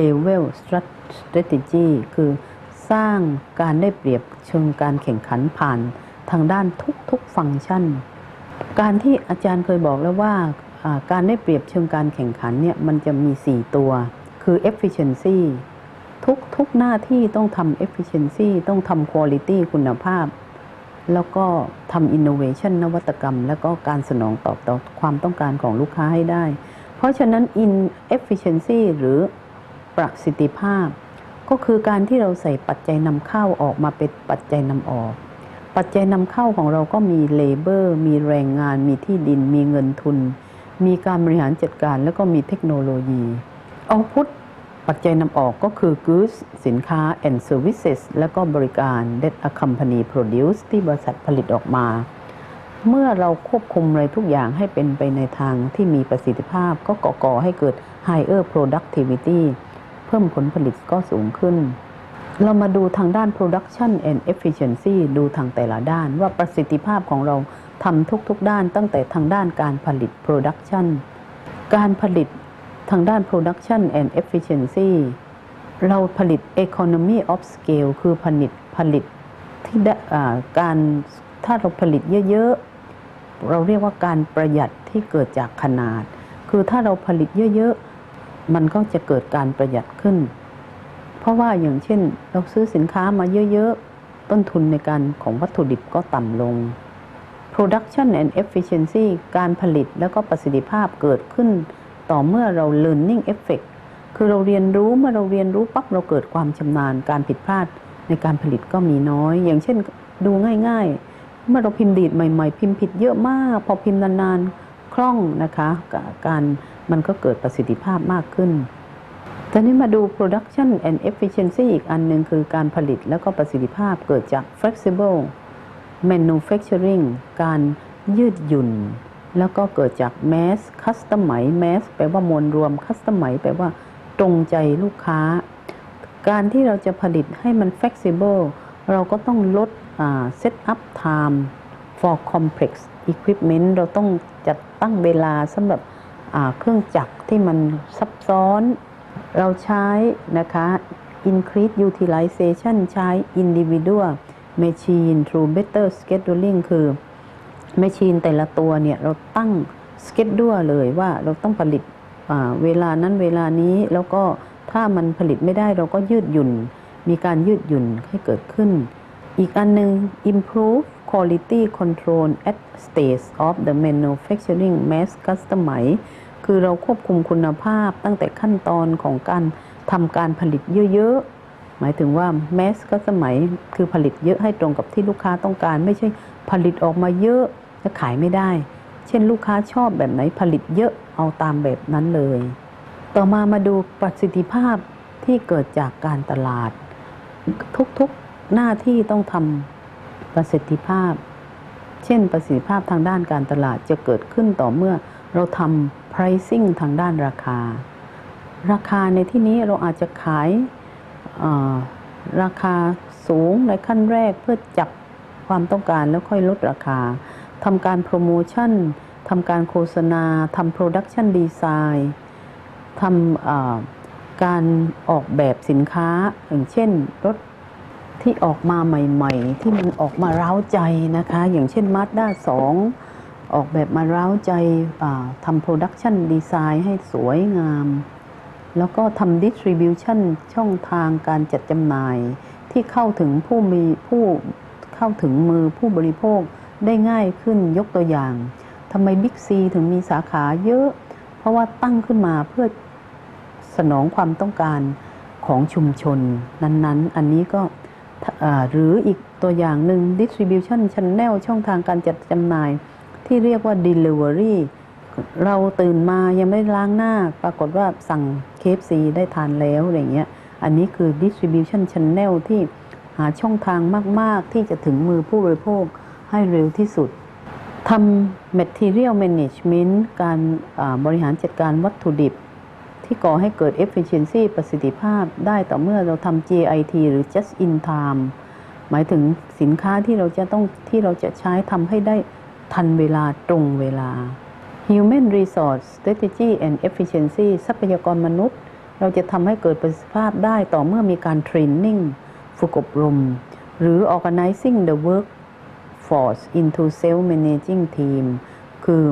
level strategy คือสร้างการได้เปรียบเชิงการแข่งขันผ่านทางด้านทุกๆฟังก์ชัน การที่อาจารย์เคยบอกแล้วว่าการได้เปรียบเชิงการแข่งขันเนี่ยมันจะมี 4 ตัว คือ efficiency ทุกทุกหน้าที่ต้องทำ efficiency ต้องทำ quality คุณภาพ แล้วก็ทำ innovation นวัตกรรม แล้วก็การสนองตอบต่อความต้องการของลูกค้าให้ได้ เพราะฉะนั้น in efficiency หรือ ประสิทธิภาพ ก็คือการที่เราใส่ปัจจัยนำเข้าออกมาเป็นปัจจัยนำออก ปัจจัยนำเข้าของเราก็มี labor มีแรงงาน มีที่ดิน มีเงินทุน มีการบริหารจัดการแล้วก็มีเทคโนโลยี output ปัจจัยนำออกก็คือ goods สินค้า and services แล้วก็บริการ that a company produce ที่บริษัทผลิตออกมา เมื่อเราควบคุมอะไรทุกอย่างให้เป็นไปในทางที่มีประสิทธิภาพก็ก่อให้เกิด higher productivity เพิ่มผลผลิตก็สูงขึ้น เรามาดูทางด้าน production and efficiency ดูทางแต่ละด้านว่าประสิทธิภาพของเราทำทุกๆด้านตั้งแต่ทางด้านการผลิต production การผลิตทางด้าน production and efficiency เราผลิต economy of scale คือผลิตผลิตที่ได้การถ้าเราผลิตเยอะๆ เราเรียกว่าการประหยัดที่เกิดจากขนาด คือถ้าเราผลิตเยอะๆ มันก็จะเกิดการประหยัดขึ้น เพราะว่าอย่างเช่น เราซื้อสินค้ามาเยอะๆ ต้นทุนในการของวัตถุดิบก็ต่ำลง production and efficiency การผลิตแล้วก็ประสิทธิภาพเกิดขึ้น ต่อเมื่อเรา learning effect คือเราเรียนรู้เมื่อเราเรียนรู้ปั๊บเราเกิดความชำนาญการผิดพลาดในการผลิตก็มีน้อย อย่างเช่นดูง่าย ๆ เมื่อเราพิมพ์ดีดใหม่ ๆ พิมพ์ผิดเยอะมาก พอพิมพ์นานๆคล่องนะคะการ มันก็เกิดประสิทธิภาพมากขึ้นตอนนี้มาดู production and efficiency อีกอันหนึ่งคือการผลิตแล้วก็ประสิทธิภาพเกิดจาก flexible manufacturing การยืดหยุ่น แล้วก็เกิดจาก mass customize mass แปลว่ามวลรวม customize แปลว่าตรงใจลูกค้า การที่เราจะผลิตให้มัน flexible เราก็ต้องลด set up time for complex equipment เราต้องจัดตั้งเวลาสำหรับ เครื่องจักรที่มันซับซ้อน เราใช้นะคะ increase utilization ใช้ individual machine through better scheduling คือ machine แต่ละตัวเนี่ย เราตั้ง schedule เลยว่าเราต้องผลิตเวลานั้นเวลานี้แล้วก็ถ้ามันผลิตไม่ได้เราก็ยืดหยุ่น มีการยืดหยุ่นให้เกิดขึ้น อีกอันหนึ่ง improve quality control at stage of the manufacturing mass customize คือเราควบคุมคุณภาพตั้งแต่ขั้นตอนของการทำการผลิตเยอะๆ หมายถึงว่า mass customize คือผลิตเยอะให้ตรงกับที่ลูกค้าต้องการ ไม่ใช่ผลิตออกมาเยอะแล้วขายไม่ได้ เช่นลูกค้าชอบแบบไหนผลิตเยอะเอาตามแบบนั้นเลย ต่อมามาดูประสิทธิภาพที่เกิดจากการตลาด ทุกๆหน้าที่ต้องทำ ประสิทธิภาพ เช่นประสิทธิภาพทางด้านการตลาดจะเกิดขึ้นต่อเมื่อเราทำ pricing ทางด้านราคา ราคาในที่นี้เราอาจจะขายราคาสูงในขั้นแรกเพื่อจับความต้องการแล้วค่อยลดราคาทำการโปรโมชั่นทำการโฆษณาทำ production design ทำการออกแบบสินค้าอย่างเช่นรถ ที่ออกมาใหม่ ๆ ที่มันออกมาเร้าใจนะคะ อย่างเช่น Mazda 2 ออกแบบมาเร้าใจาทำโปรดักชันดีไซน์ให้สวยงาม แล้วก็ทำดิสทริบิวชันช่องทางการจัดจำหน่าย ที่เข้าถึงผู้มีผู้เข้าถึงมือผู้บริโภคได้ง่ายขึ้นยกตัวอย่างทำไมบิ๊กซีถึงมีสาขาเยอะ เพราะว่าตั้งขึ้นมาเพื่อสนองความต้องการของชุมชนนั้น ๆ อันนี้ก็ หรืออีกตัวอย่างหนึ่ง distribution channel ช่องทางการจัดจำหน่าย ที่เรียกว่า delivery เราตื่นมายังไม่ได้ล้างหน้า ปรากฏว่าสั่ง KFC ได้ทานแล้วอะไรเงี้ย อันนี้คือ distribution channel ที่หาช่องทางมาก ๆ ที่จะถึงมือผู้บริโภคให้เร็วที่สุดทำ material management การบริหารจัดการวัตถุดิบ ที่ก่อให้เกิด efficiency ประสิทธิภาพได้ต่อเมื่อเราทำ JIT หรือ just in time หมายถึงสินค้าที่เราจะต้องที่เราจะใช้ทำให้ได้ทันเวลาตรงเวลา Human Resource Strategy and Efficiency ทรัพยากรมนุษย์ เราจะทำให้เกิดประสิทธิภาพได้ต่อเมื่อมีการเทรนนิ่งฝึกอบรม หรือ organizing the workforce into self-managing team คือ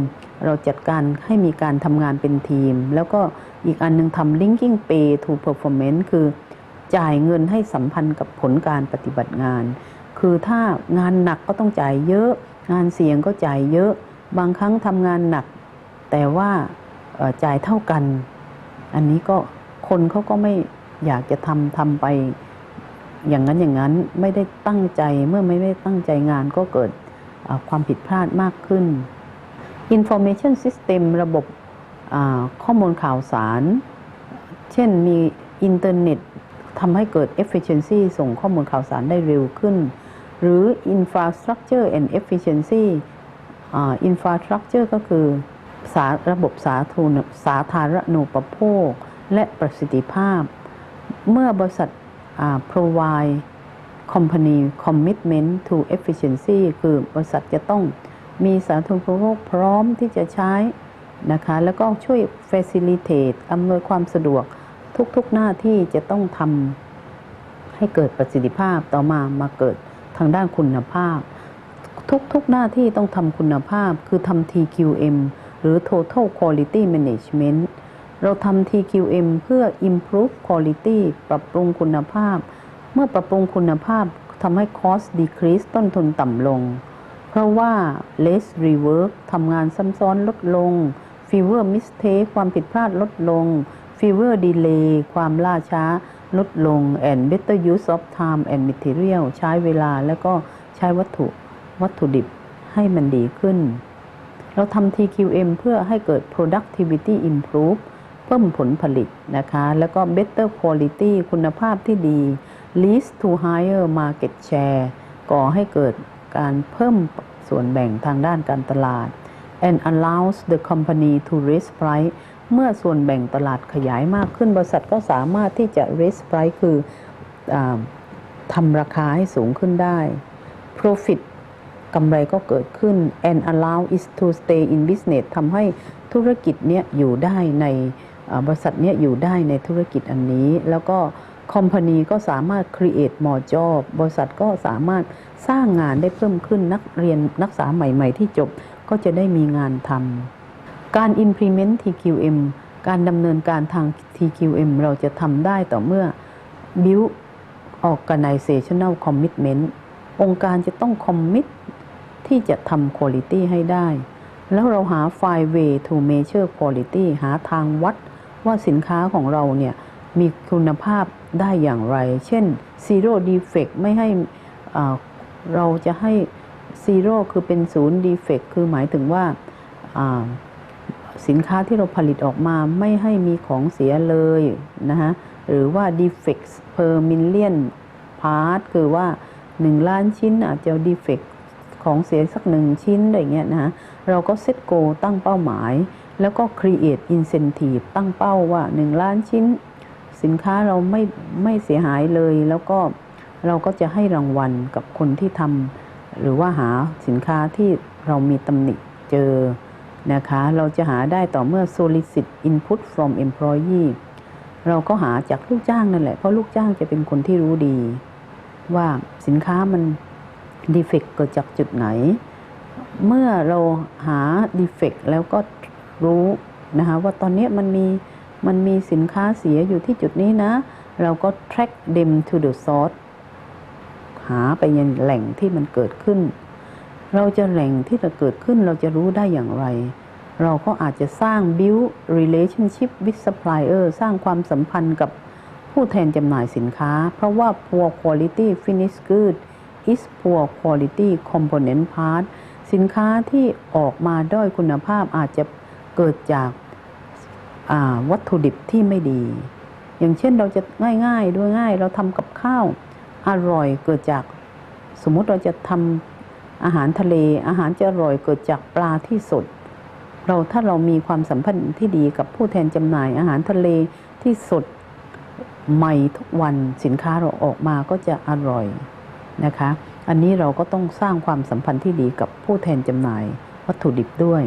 เราจัดการให้มีการทำงานเป็นทีม แล้วก็ อีกอันหนึงทำ linking pay to performance คือจ่ายเงินให้สัมพันธ์กับผลการปฏิบัติงาน คือถ้างานหนักก็ต้องจ่ายเยอะ งานเสี่ยงก็จ่ายเยอะ บางครั้งทำงานหนัก แต่ว่าจ่ายเท่ากัน อันนี้ก็คนเขาก็ไม่อยากจะทำทำไป อย่างนั้นอย่างนั้นไม่ได้ตั้งใจเมื่อไม่ได้ตั้งใจงานก็เกิดความผิดพลาดมากขึ้น Information System ระบบ ข้อมูลข่าวสาร เช่นมีอินเทอร์เน็ตทำให้เกิด efficiency ส่งข้อมูลข่าวสารได้เร็วขึ้น หรือ infrastructure and efficiency อ่า infrastructure ก็คือสาระบบสาธารณสาธารณูปโภค และประสิทธิภาพ เมื่อบริษัทอ่า provide company commitment to efficiency คือบริษัทจะต้องมีสาธารณูปโภคพร้อมที่จะใช้ นะคะ แล้วก็ช่วย facilitate อำนวยความสะดวกทุกๆหน้าที่จะต้องทำให้เกิดประสิทธิภาพต่อมามาเกิดทางด้านคุณภาพ ทุกๆหน้าที่ต้องทำคุณภาพคือทำ TQM หรือ Total Quality Management เราทำ TQM เพื่อ improve quality ปรับปรุงคุณภาพ เมื่อปรับปรุงคุณภาพทำให้ cost decrease ต้นทุนต่ำลง เพราะว่า less rework ทำงานซ้ำซ้อนลดลง fewer mistake ความผิดพลาดลดลง fewer delay ความล่าช้าลดลง and better use of time and material ใช้เวลาแล้วก็ใช้วัตถุวัตถุดิบให้มันดีขึ้น เราทำ TQM เพื่อให้เกิด productivity improve เพิ่มผลผลิตนะคะ แล้วก็ better quality คุณภาพที่ดี leads to higher market share ก่อให้เกิดการเพิ่มส่วนแบ่งทางด้านการตลาด and allows the company to raise price เมื่อส่วนแบ่งตลาดขยายมากขึ้นบริษัทก็สามารถที่จะ raise price คืออทำราคาให้สูงขึ้นได้ profit กำไรก็เกิดขึ้น and allow is to stay in business ทำให้ธุรกิจเนี้ยอยู่ได้ในบริษัทเนี้ยอยู่ได้ในธุรกิจอันนี้ แล้วก็ company ก็สามารถ create more job บริษัทก็สามารถสร้างงานได้เพิ่มขึ้นนักเรียนนักศึกษาใหม่ ๆ ที่จบ ก็จะได้มีงานทำการ implement TQM การดำเนินการทาง TQM เราจะทำได้ต่อเมื่อ build organizational commitment องค์การจะต้อง commit ที่จะทำ quality ให้ได้ แล้วเราหา five way to measure quality หาทางวัดว่าสินค้าของเราเนี่ยมีคุณภาพได้อย่างไร เช่น zero defect ไม่ให้เราจะให้ zero คือเป็นศูนย์ defect คือหมายถึงว่าสินค้าที่เราผลิตออกมาไม่ให้มีของเสียเลยนะฮะหรือว่า defects per million part คือว่า 1 ล้านชิ้นอาจจะ defect ของเสียสักหนึ่งชิ้นอะไรเงี้ยนะฮะเราก็เซตโกตั้งเป้าหมาย แล้วก็ create incentive ตั้งเป้าว่า 1 ล้านชิ้น สินค้าเราไม่ไม่เสียหายเลย แล้วก็เราก็จะให้รางวัลกับคนที่ทำ หรือว่าหาสินค้าที่เรามีตำหนิเจอนะคะ เราจะหาได้ต่อเมื่อ solicit input from employee เราก็หาจากลูกจ้างนั่นแหละ เพราะลูกจ้างจะเป็นคนที่รู้ดี ว่าสินค้ามัน defect เกิดจากจุดไหน เมื่อเราหา defect แล้วก็รู้นะคะว่าตอนนี้มันมีมันมีสินค้าเสียอยู่ที่จุดนี้นะ เราก็ track them to the source หาไปยังแหล่งที่มันเกิดขึ้น เราจะแหล่งที่จะเกิดขึ้นเราจะรู้ได้อย่างไร เราก็อาจจะสร้าง build relationship with supplier สร้างความสัมพันธ์กับผู้แทนจำหน่ายสินค้า เพราะว่า poor quality finished good is poor quality component part สินค้าที่ออกมาด้อยคุณภาพอาจจะเกิดจากาวัตถุดิบที่ไม่ดี อย่างเช่นเราจะง่ายๆด้วยง่าย เราทำกับข้าว อร่อยเกิดจากสมมุติเราจะทำอาหารทะเล อาหารจะอร่อยเกิดจากปลาที่สด เราถ้าเรามีความสัมพันธ์ที่ดีกับผู้แทนจำหน่าย อาหารทะเลที่สดใหม่ทุกวันสินค้าเราออกมาก็จะอร่อยนะคะ อันนี้เราก็ต้องสร้างความสัมพันธ์ที่ดีกับผู้แทนจำหน่ายวัตถุดิบด้วย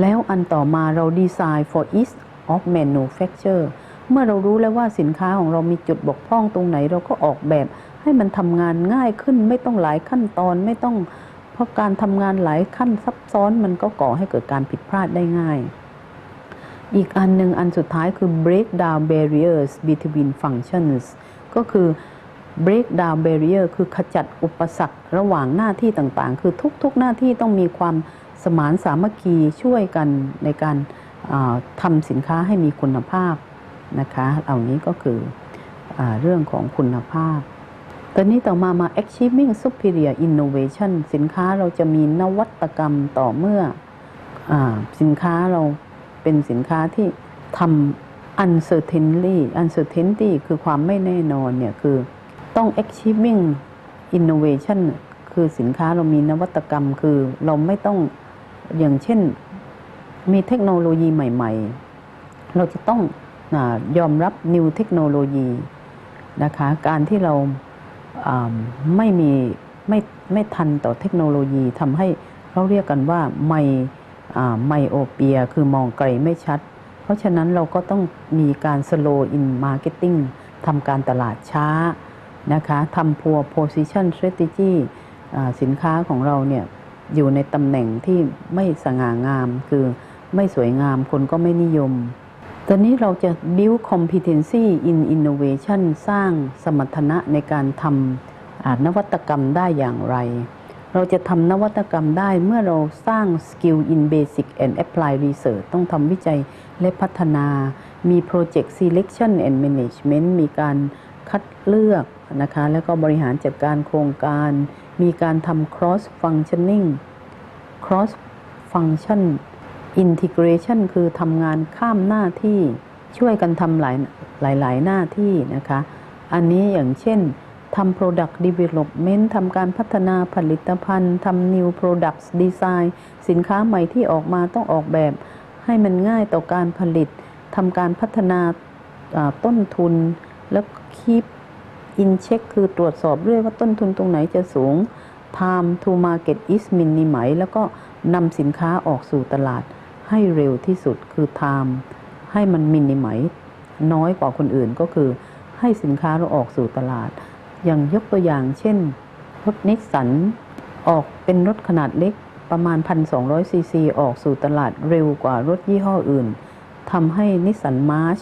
แล้วอันต่อมาเราดีไซน์ for ease of manufacture เมื่อเรารู้แล้วว่าสินค้าของเรามีจุดบกพร่องตรงไหน เราก็ออกแบบ ให้มันทำงานง่ายขึ้นไม่ต้องหลายขั้นตอนไม่ต้อง เพราะการทำงานหลายขั้นซับซ้อนมันก็ก่อให้เกิดการผิดพลาดได้ง่าย อีกอันหนึ่งอันสุดท้ายคือ break down barriers between functions ก็คือ break down barrier คือขจัดอุปสรรคระหว่างหน้าที่ต่างๆ คือทุกๆหน้าที่ต้องมีความสมานสามัคคีช่วยกันในการทำสินค้าให้มีคุณภาพนะคะ เหล่านี้ก็คืออเรื่องของคุณภาพ ตอนนี้ต่อมามา achieving superior innovation สินค้าเราจะมีนวัตกรรมต่อเมื่ออสินค้าเราเป็นสินค้าที่ทำ uncertainty uncertainty คือความไม่แน่นอนเนี่ยคือต้อง achieving innovation คือสินค้าเรามีนวัตกรรมคือเราไม่ต้องอย่างเช่นมีเทคโนโลยีใหม่ ๆ เราจะต้องอยอมรับ new เทคโนโลยีนะคะการที่เรา ไม่มีไม่ไม่ทันต่อเทคโนโลยีทำให้เราเรียกกันว่าไม่ไมโอเปีย คือมองไกลไม่ชัด เพราะฉะนั้นเราก็ต้องมีการ slow in marketing ทำการตลาดช้านะคะทำ poor position strategy สินค้าของเราเนี่ยอยู่ในตำแหน่งที่ไม่สง่างาม คือไม่สวยงามคนก็ไม่นิยม ตอนนี้เราจะ build competency in innovation สร้างสมรรถนะในการทำนวัตกรรมได้อย่างไร เราจะทำนวัตกรรมได้เมื่อเราสร้าง skill in basic and apply research ต้องทำวิจัยและพัฒนา มี project selection and management มีการคัดเลือกนะคะ แล้วก็บริหารจัดการโครงการ มีการทำ cross functioning cross function integration คือทำงานข้ามหน้าที่ช่วยกันทำหลายหลายหลายหน้าที่นะคะ อันนี้อย่างเช่นทำ product development ทำการพัฒนาผลิตภัณฑ์ทำ new products design สินค้าใหม่ที่ออกมาต้องออกแบบ ให้มันง่ายต่อการผลิตทำการพัฒนาอ่าต้นทุน แล้ว keep in check คือตรวจสอบเรื่อยว่าต้นทุนตรงไหนจะสูง time to market is minimize แล้วก็นำสินค้าออกสู่ตลาด ให้เร็วที่สุดคือ time ให้มัน minimize น้อยกว่าคนอื่นก็คือ ให้สินค้าเราออกสู่ตลาด อย่างยกตัวอย่างเช่น รถนิสสันออกเป็นรถขนาดเล็กประมาณ 1,200 ซีซีออกสู่ตลาดเร็วกว่ารถยี่ห้ออื่นทำให้นิสสันมาร์ช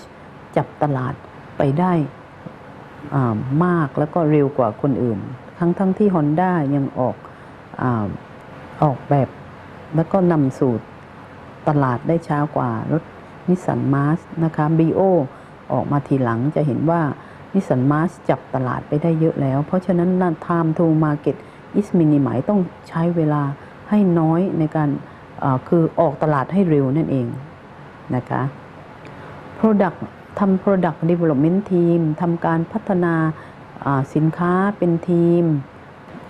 จับตลาดไปได้มากแล้วก็เร็วกว่าคนอื่น ทั้งทั้งที่ Honda ยังออกอออกแบบแล้วก็นำสู่ ตลาดได้ช้ากว่ารถนิสสันมาร์นะคะ BO ออกมาทีหลังจะเห็นว่านิสสันมาร์จับตลาดไปได้เยอะแล้ว เพราะฉะนั้น time to market is minimize ต้องใช้เวลาให้น้อยในการคือออกตลาดให้เร็วนั่นเองนะคะ Product ทำ Product Development Team ทำการพัฒนาสินค้าเป็นทีม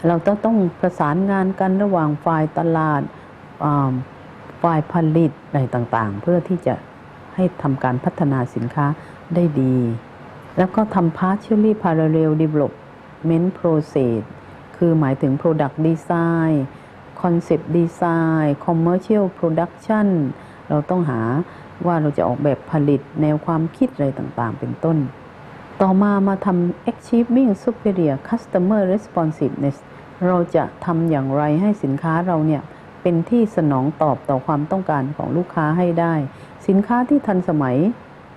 เราต้องต้องประสานงานกันระหว่างฝ่ายตลาดา ฝ่ายผลิตอะไรต่างๆ เพื่อที่จะให้ทำการพัฒนาสินค้าได้ดี แล้วก็ทำ partially parallel development process คือหมายถึง product design concept design commercial production เราต้องหาว่าเราจะออกแบบผลิตแนวความคิดอะไรต่างๆ เป็นต้น ต่อมามาทำ achieving superior customer responsiveness เราจะทำอย่างไรให้สินค้าเราเนี่ย เป็นที่สนองตอบต่อความต้องการของลูกค้าให้ได้ สินค้าที่ทันสมัย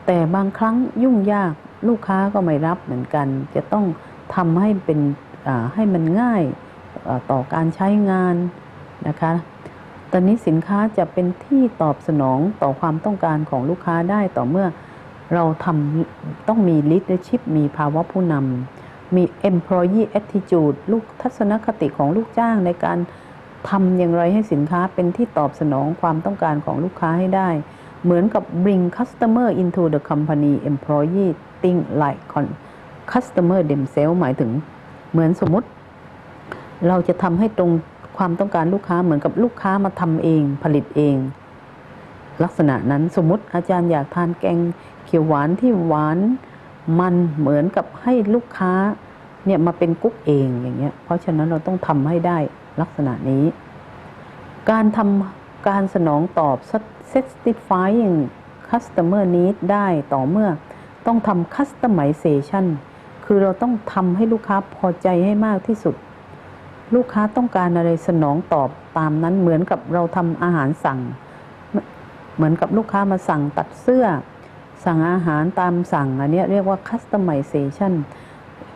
แต่บางครั้งยุ่งยากลูกค้าก็ไม่รับเหมือนกัน จะต้องทำให้เป็นให้มันง่ายต่อการใช้งานนะคะ ตอนนี้สินค้าจะเป็นที่ตอบสนองต่อความต้องการของลูกค้าได้ต่อเมื่อเราทำต้องมี leadership มีภาวะผู้นำมี employee attitude ลูกทัศนคติของลูกจ้างในการ ทำอย่างไรให้สินค้าเป็นที่ตอบสนองความต้องการของลูกค้าให้ได้ เหมือนกับ bring customer into the company employee think like customer themselves หมายถึง เหมือนสมมติ เราจะทำให้ตรงความต้องการลูกค้าเหมือนกับลูกค้ามาทำเองผลิตเอง ลักษณะนั้นสมมติอาจารย์อยากทานแกงเขียวหวานที่หวานมันเหมือนกับให้ลูกค้าเนี่ยมาเป็นกุ๊กเองอย่างเงี้ย เพราะฉะนั้นเราต้องทำให้ได้ ลักษณะนี้ การทำการสนองตอบ satisfying customer need ได้ต่อเมื่อต้องทำ customization คือเราต้องทำให้ลูกค้าพอใจให้มากที่สุด ลูกค้าต้องการอะไรสนองตอบตามนั้นเหมือนกับเราทำอาหารสั่ง เหมือนกับลูกค้ามาสั่งตัดเสื้อ สั่งอาหารตามสั่ง อันนี้เรียกว่า customization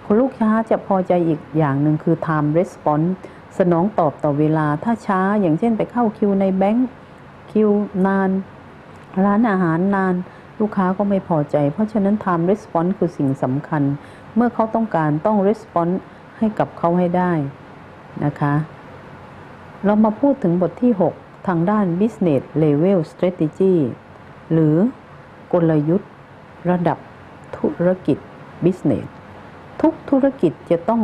คุณลูกค้าจะพอใจอีกอย่างหนึ่งคือ time response สนองตอบต่อเวลาถ้าช้าอย่างเช่นไปเข้าคิวในแบงค์คิวนาน ร้านอาหารนาน ลูกค้าก็ไม่พอใจ เพราะฉะนั้น time response คือสิ่งสำคัญ เมื่อเขาต้องการต้อง response ให้กับเขาให้ได้นะคะ เรามาพูดถึงบทที่ 6 ทางด้าน business level strategy หรือกลยุทธ์ระดับธุรกิจ business ทุกธุรกิจจะต้อง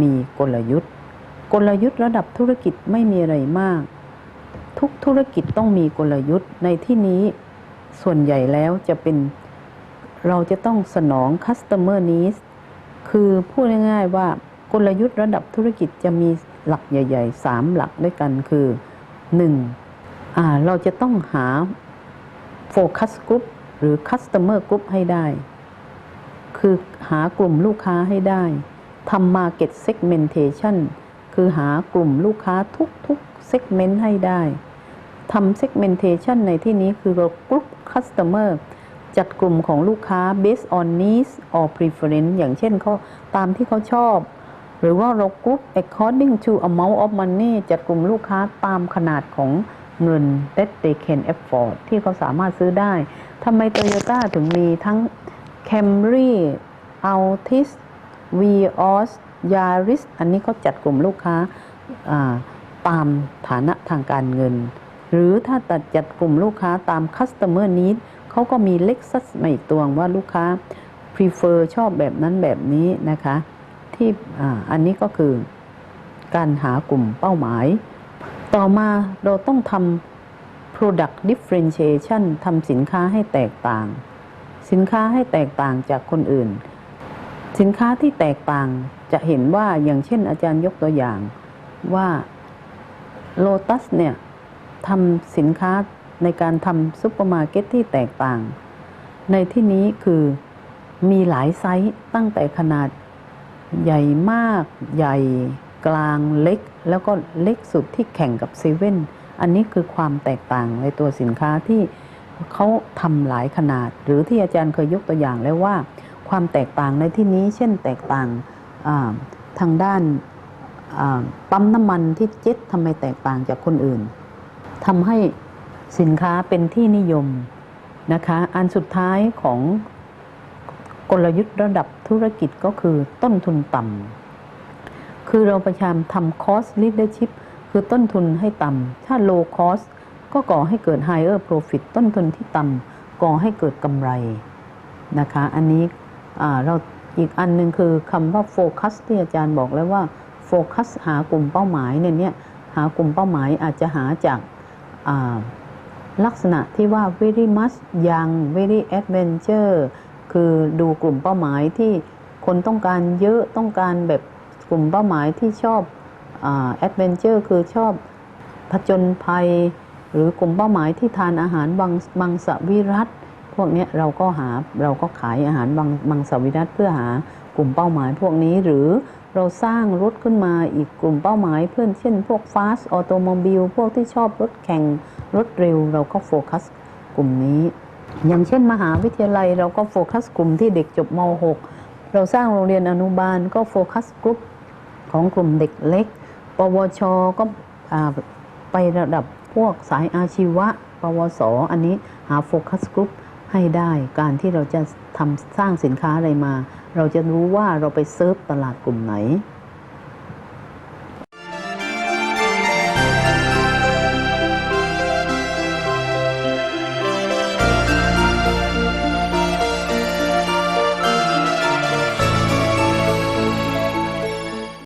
มีกลยุทธ์ กลยุทธ์ระดับธุรกิจไม่มีอะไรมาก ทุกธุรกิจต้องมีกลยุทธ์ในที่นี้ส่วนใหญ่แล้วจะเป็นเราจะต้องสนอง customer needs คือพูดง่ายๆว่ากลยุทธ์ระดับธุรกิจจะมีหลักใหญ่ๆ 3 หลักด้วยกันคือ 1. อ่าเราจะต้องหา focus group หรือ customer group ให้ได้ คือหากลุ่มลูกค้าให้ได้ทำ market segmentation คือหากลุ่มลูกค้าทุกๆเซกเมนต์ให้ได้ทำเซกเมนเทชันในที่นี้คือเรากรุ๊ปคัสเตอร์จัดกลุ่มของลูกค้า based on needs or preference อย่างเช่นเขาตามที่เขาชอบ หรือว่าเรากลุ่ม according to amount of money จัดกลุ่มลูกค้าตามขนาดของเงิน that they can afford ที่เขาสามารถซื้อได้ทำไมโตโยต้าถึงมีทั้ง Camry, Altis, Vios Yaris อันนี้เขาจัดกลุ่มลูกค้าตามฐานะทางการเงิน หรือถ้าตัดจัดกลุ่มลูกค้าตาม customer need เขาก็มี Lexus มาอีกตัวว่าลูกค้า prefer ชอบแบบนั้นแบบนี้นะคะ ที่ออันนี้ก็คือการหากลุ่มเป้าหมาย ต่อมาเราต้องทำ product differentiation ทำสินค้าให้แตกต่าง สินค้าให้แตกต่างจากคนอื่น สินค้าที่แตกต่างจะเห็นว่าอย่างเช่นอาจารย์ยกตัวอย่างว่า Lotus เนี่ยทำสินค้าในการทำซุปเปอร์มาร์เก็ตที่แตกต่าง ในที่นี้คือมีหลายไซส์ตั้งแต่ขนาดใหญ่มากใหญ่กลางเล็ก แล้วก็เล็กสุดที่แข่งกับเซเว่นอันนี้คือความแตกต่างในตัวสินค้าที่เขาทำหลายขนาด หรือที่อาจารย์เคยยกตัวอย่างแล้วว่า ความแตกต่างในที่นี้ เช่นแตกต่างทางด้านปั๊มน้ำมันที่เจ็ตทำไมแตกต่างจากคนอื่นทำให้สินค้าเป็นที่นิยมนะคะอันสุดท้ายของกลยุทธ์ระดับธุรกิจก็คือต้นทุนต่ำคือเราพยายามทำ cost leadership คือต้นทุนให้ต่ำถ้า low cost ก็ก่อให้เกิด higher profit ต้นทุนที่ต่ำก่อให้เกิดกำไรนะคะ อันนี้ เราอีกอันหนึ่งคือคำว่า focus ที่อาจารย์บอกแล้วว่า focus หากลุ่มเป้าหมายเนี่ยเนี่ยหากลุ่มเป้าหมายอาจจะหาจากลักษณะที่ว่า very much young very adventure คือดูกลุ่มเป้าหมายที่คนต้องการเยอะต้องการแบบกลุ่มเป้าหมายที่ชอบแอดเวนเจอร์คือชอบผจญภัย หรือกลุ่มเป้าหมายที่ทานอาหารบางบางสวิรัต พวกนี้เราก็หาเราก็ขายอาหารบางบางสวิรัตเพื่อหากลุ่มเป้าหมายพวกนี้หรือเราสร้างรถขึ้นมาอีกกลุ่มเป้าหมายเพื่อนเช่น พวกฟาสต์ออโตโมบิลพวกที่ชอบรถแข่งรถเร็ว เราก็โฟกัสกลุ่มนี้ อย่างเช่นมหาวิทยาลัยเราก็โฟกัสกลุ่มที่เด็กจบม .6 เราสร้างโรงเรียนอนุบาลก็โฟกัสกลุ่มของกลุ่มเด็กเล็ก ปวช ก็ไประดับพวกสายอาชีวะ ปวส อันนี้หาโฟกัสกลุ่ม ให้ได้การที่เราจะทำสร้างสินค้าอะไรมา เราจะรู้ว่าเราไปเซิร์ฟตลาดกลุ่มไหน